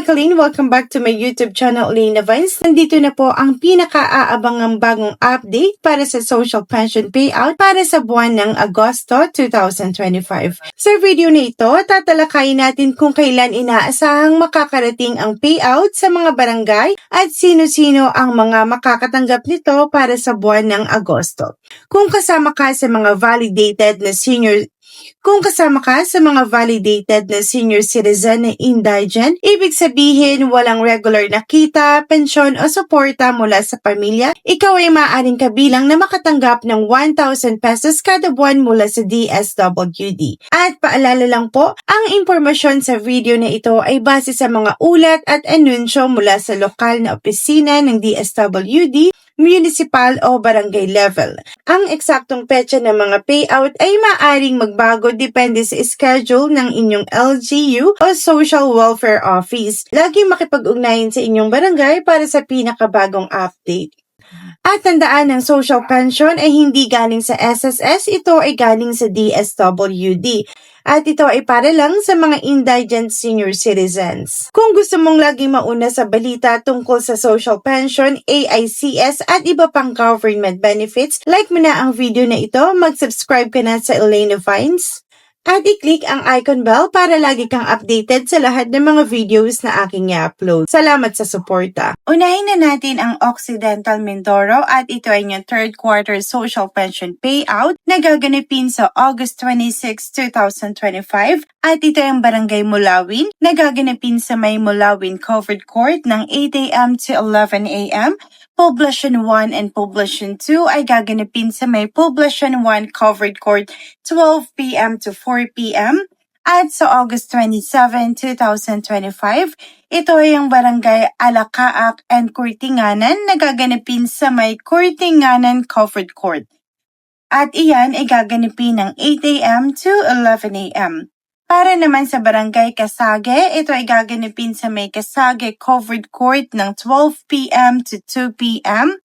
Kalin, welcome back to my YouTube channel, Lena Vines. Nandito na po ang pinaka-aabangang bagong update para sa social pension payout para sa buwan ng Agosto 2025. Sa video na ito, tatalakayin natin kung kailan inaasahang makakarating ang payout sa mga barangay at sino-sino ang mga makakatanggap nito para sa buwan ng Agosto. Kung kasama ka sa mga validated na senior kung kasama ka sa mga validated na senior citizen na indigent, ibig sabihin walang regular na kita, pensyon o suporta mula sa pamilya, ikaw ay maaaring kabilang na makatanggap ng 1,000 pesos kada buwan mula sa DSWD. At paalala lang po, ang impormasyon sa video na ito ay base sa mga ulat at anunsyo mula sa lokal na opisina ng DSWD municipal o barangay level. Ang eksaktong petsa ng mga payout ay maaring magbago depende sa schedule ng inyong LGU o Social Welfare Office. Lagi makipag-ugnayan sa inyong barangay para sa pinakabagong update. At tandaan ng social pension ay hindi galing sa SSS, ito ay galing sa DSWD. At ito ay para lang sa mga indigent senior citizens. Kung gusto mong laging mauna sa balita tungkol sa social pension, AICS at iba pang government benefits, like mo na ang video na ito, mag-subscribe ka na sa Elena Vines. At i-click ang icon bell para lagi kang updated sa lahat ng mga videos na aking i-upload. Salamat sa suporta. Unahin na natin ang Occidental Mindoro at ito ay yung third quarter social pension payout na gaganapin sa August 26, 2025 at ito ay ang Barangay Mulawin na gaganapin sa may Mulawin Covered Court ng 8 a.m. to 11 a.m. Poblacion 1 and Poblacion 2 ay gaganapin sa may Poblacion 1 Covered Court 12 p.m. to 4 p.m. At sa August 27, 2025, ito ay ang Barangay Alakaak and Kurtinganan na gaganapin sa may Kurtinganan Covered Court. At iyan ay gaganapin ng 8 a.m. to 11 a.m. Para naman sa Barangay Kasage, ito ay gaganapin sa may Kasage Covered Court ng 12 p.m. to 2 p.m.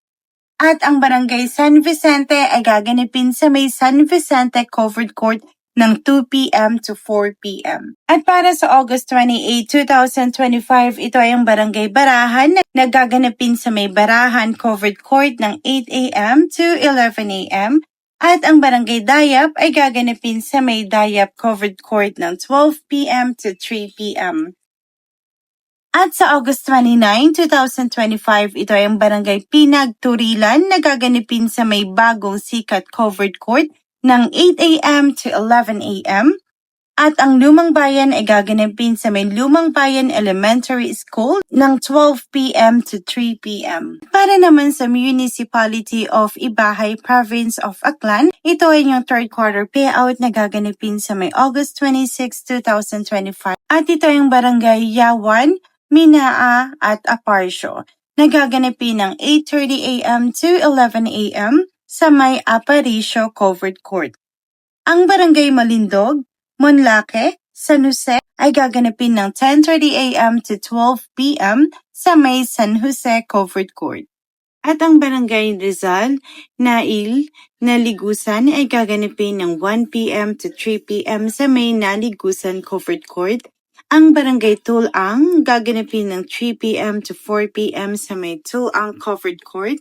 At ang Barangay San Vicente ay gaganapin sa may San Vicente Covered Court ng 2 p.m. to 4 p.m. At para sa August 28, 2025, ito ay ang Barangay Barahan na nagaganapin sa may Barahan Covered Court ng 8 a.m. to 11 a.m. At ang Barangay Dayap ay gaganapin sa may Dayap Covered Court ng 12 p.m. to 3 p.m. At sa August 29, 2025, ito ay ang Barangay Pinagturilan na gaganapin sa may Bagong Sikat Covered Court ng 8 a.m. to 11 a.m. At ang Lumang Bayan ay gaganapin sa may Lumang Bayan Elementary School ng 12 p.m. to 3 p.m. Para naman sa Municipality of Ibahay, Province of Aklan, ito ay yung third quarter payout na gaganapin sa may August 26, 2025. At ito yung Barangay Yawan, Minaa at Aparsyo na gaganapin ng 8.30 a.m. to 11 a.m. sa may Aparicio Covered Court. Ang Barangay Malindog, Monlake, San Jose ay gaganapin ng 10.30 a.m. to 12 p.m. sa may San Jose Covered Court. At ang Barangay Rizal, Nail, Naligusan ay gaganapin ng 1 p.m. to 3 p.m. sa may Naligusan Covered Court. Ang Barangay Tulang gaganapin ng 3 p.m. to 4 p.m. sa may Tulang Covered Court.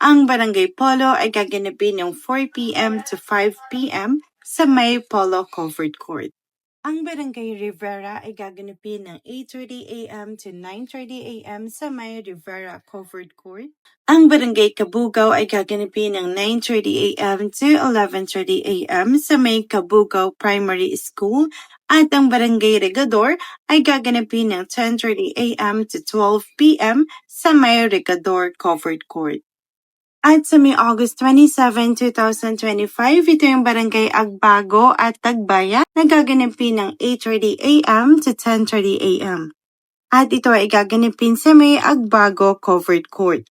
Ang Barangay Polo ay gaganapin ng 4 p.m. to 5 p.m. sa may Polo Covered Court. Ang Barangay Rivera ay gaganapin ng 8.30 a.m. to 9.30 a.m. sa may Rivera Covered Court. Ang Barangay Kabugaw ay gaganapin ng 9.30 a.m. to 11.30 a.m. sa may Kabugaw Primary School. At ang Barangay Regador ay gaganapin ng 10.30 a.m. to 12 p.m. sa may Regador Covered Court. At sa may August 27, 2025, ito yung Barangay Agbago at Tagbaya na gaganapin ng 8.30 a.m. to 10.30 a.m. At ito ay gaganapin sa may Agbago Covered Court.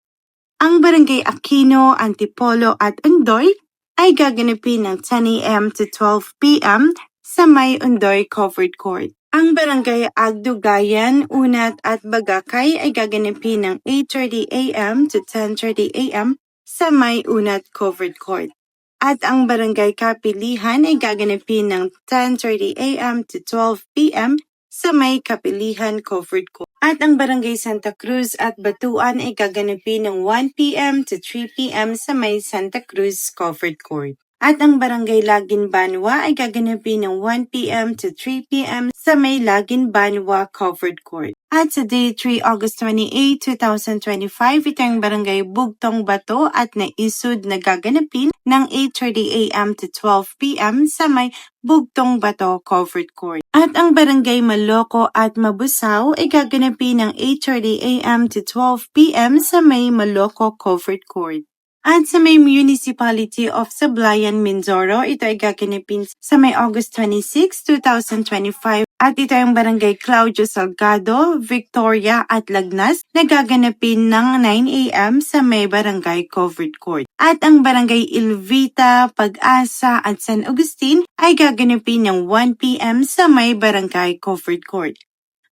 Ang Barangay Aquino, Antipolo at Undoy ay gaganapin ng 10 a.m. to 12 p.m. sa may Undoy Covered Court. Ang Barangay Agdugayan, Unat at Bagakay ay gaganapin ng 8.30 a.m. to 10.30 a.m sa may unat covered court. At ang barangay kapilihan ay gaganapin ng 10.30 a.m. to 12 p.m. sa may Kapilihan Covered Court. At ang Barangay Santa Cruz at Batuan ay gaganapin ng 1pm to 3pm sa may Santa Cruz Covered Court. At ang Barangay Lagin Banwa ay gaganapin ng 1pm to 3pm sa may Lagin Banwa Covered Court. At sa day 3 August 28, 2025, ito ang Barangay Bugtong Bato at naisud na gaganapin ng 8.30 a.m. to 12 p.m. sa may Bugtong Bato Covered Court. At ang Barangay Maloko at Mabusaw ay gaganapin ng 8.30 a.m. to 12 p.m. sa may Maloko Covered Court. At sa may Municipality of Sablayan, Mindoro, ito ay gaganapin sa may August 26, 2025. At ito ang Barangay Claudio Salgado, Victoria at Lagnas na gaganapin ng 9 a.m. sa may Barangay Covered Court. At ang Barangay Ilvita, Pag-asa at San Agustin ay gaganapin ng 1 p.m. sa may Barangay Covered Court.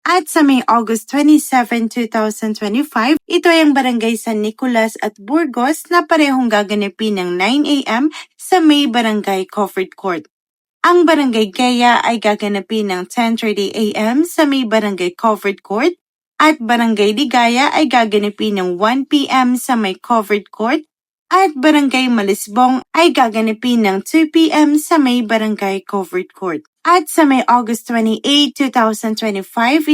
At sa may August 27, 2025, ito ay ang Barangay San Nicolas at Burgos na parehong gaganapin ng 9 a.m. sa may Barangay Covered Court. Ang Barangay Gaya ay gaganapin ng 10.30 a.m. sa may Barangay Covered Court at Barangay Ligaya ay gaganapin ng 1 p.m. sa may Covered Court at Barangay Malisbong ay gaganapin ng 2 p.m. sa may Barangay Covered Court. At sa may August 28, 2025,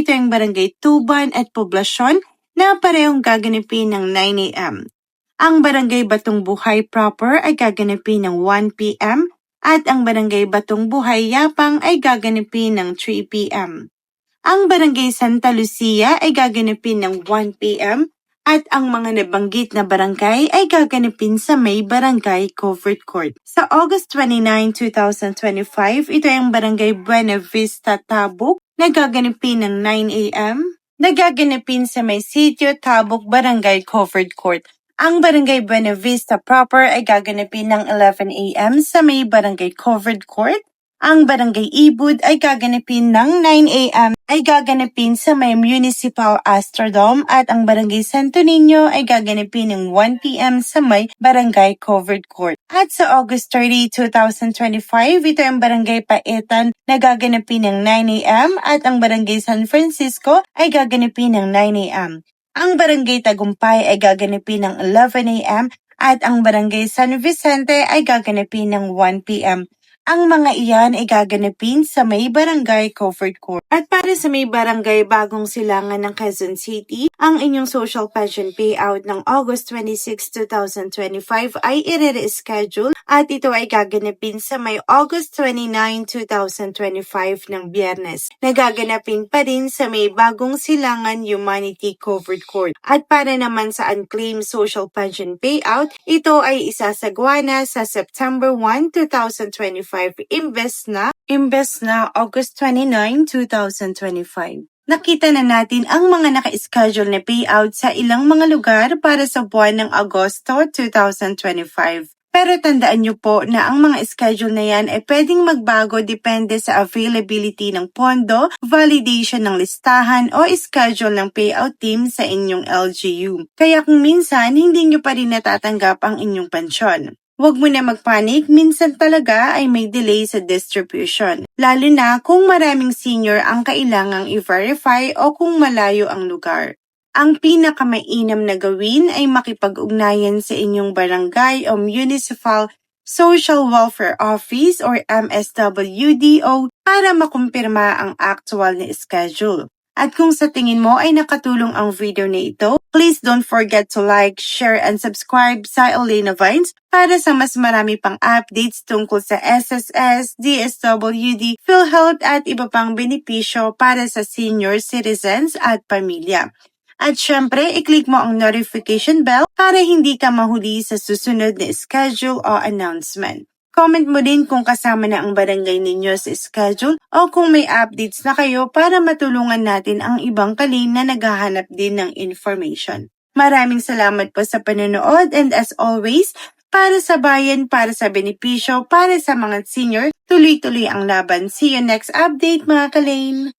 ito ang Barangay Tuban at Poblasyon na parehong gaganapin ng 9 a.m. Ang Barangay Batong Buhay proper ay gaganapin ng 1 p.m. at ang Barangay Batong Buhay Yapang ay gaganapin ng 3 p.m. Ang Barangay Santa Lucia ay gaganapin ng 1 p.m. at ang mga nabanggit na barangay ay gaganapin sa may Barangay Covered Court. Sa August 29, 2025, ito ay ang Barangay Buena Vista Tabuk na gaganapin ng 9 a.m. Nagaganapin sa may sitio Tabuk Barangay Covered Court. Ang Barangay Buena Vista proper ay gaganapin ng 11 a.m. sa may Barangay Covered Court. Ang Barangay Ibud ay gaganapin ng 9 a.m. ay gaganapin sa may Municipal Astrodome at ang Barangay Santo Niño ay gaganapin ng 1 p.m. sa may Barangay Covered Court. At sa August 30, 2025, ito ang Barangay Paetan na gaganapin ng 9 a.m. at ang Barangay San Francisco ay gaganapin ng 9 a.m. Ang Barangay Tagumpay ay gaganapin ng 11 a.m. at ang Barangay San Vicente ay gaganapin ng 1 p.m. Ang mga iyan ay gaganapin sa may barangay Covered Court. At para sa may barangay bagong silangan ng Quezon City, ang inyong social pension payout ng August 26, 2025 ay i-reschedule at ito ay gaganapin sa may August 29, 2025 ng biyernes. Nagaganapin pa rin sa may bagong silangan Humanity Covered Court. At para naman sa unclaimed social pension payout, ito ay isasagwa na sa September 1, 2025 imbes na imbes na August 29, 2025. Nakita na natin ang mga naka-schedule na payout sa ilang mga lugar para sa buwan ng Agosto 2025. Pero tandaan niyo po na ang mga schedule na yan ay pwedeng magbago depende sa availability ng pondo, validation ng listahan o schedule ng payout team sa inyong LGU. Kaya kung minsan hindi niyo pa rin natatanggap ang inyong pensyon. Huwag mo na magpanik, minsan talaga ay may delay sa distribution. Lalo na kung maraming senior ang kailangang i-verify o kung malayo ang lugar. Ang pinakamainam na gawin ay makipag-ugnayan sa inyong barangay o municipal Social Welfare Office or MSWDO para makumpirma ang actual na schedule. At kung sa tingin mo ay nakatulong ang video na ito, please don't forget to like, share, and subscribe sa Elena Vines para sa mas marami pang updates tungkol sa SSS, DSWD, PhilHealth at iba pang benepisyo para sa senior citizens at pamilya. At syempre, i-click mo ang notification bell para hindi ka mahuli sa susunod na schedule o announcement. Comment mo din kung kasama na ang barangay ninyo sa schedule o kung may updates na kayo para matulungan natin ang ibang kalin na naghahanap din ng information. Maraming salamat po sa panonood and as always, para sa bayan, para sa benepisyo, para sa mga senior, tuloy-tuloy ang laban. See you next update mga kalin!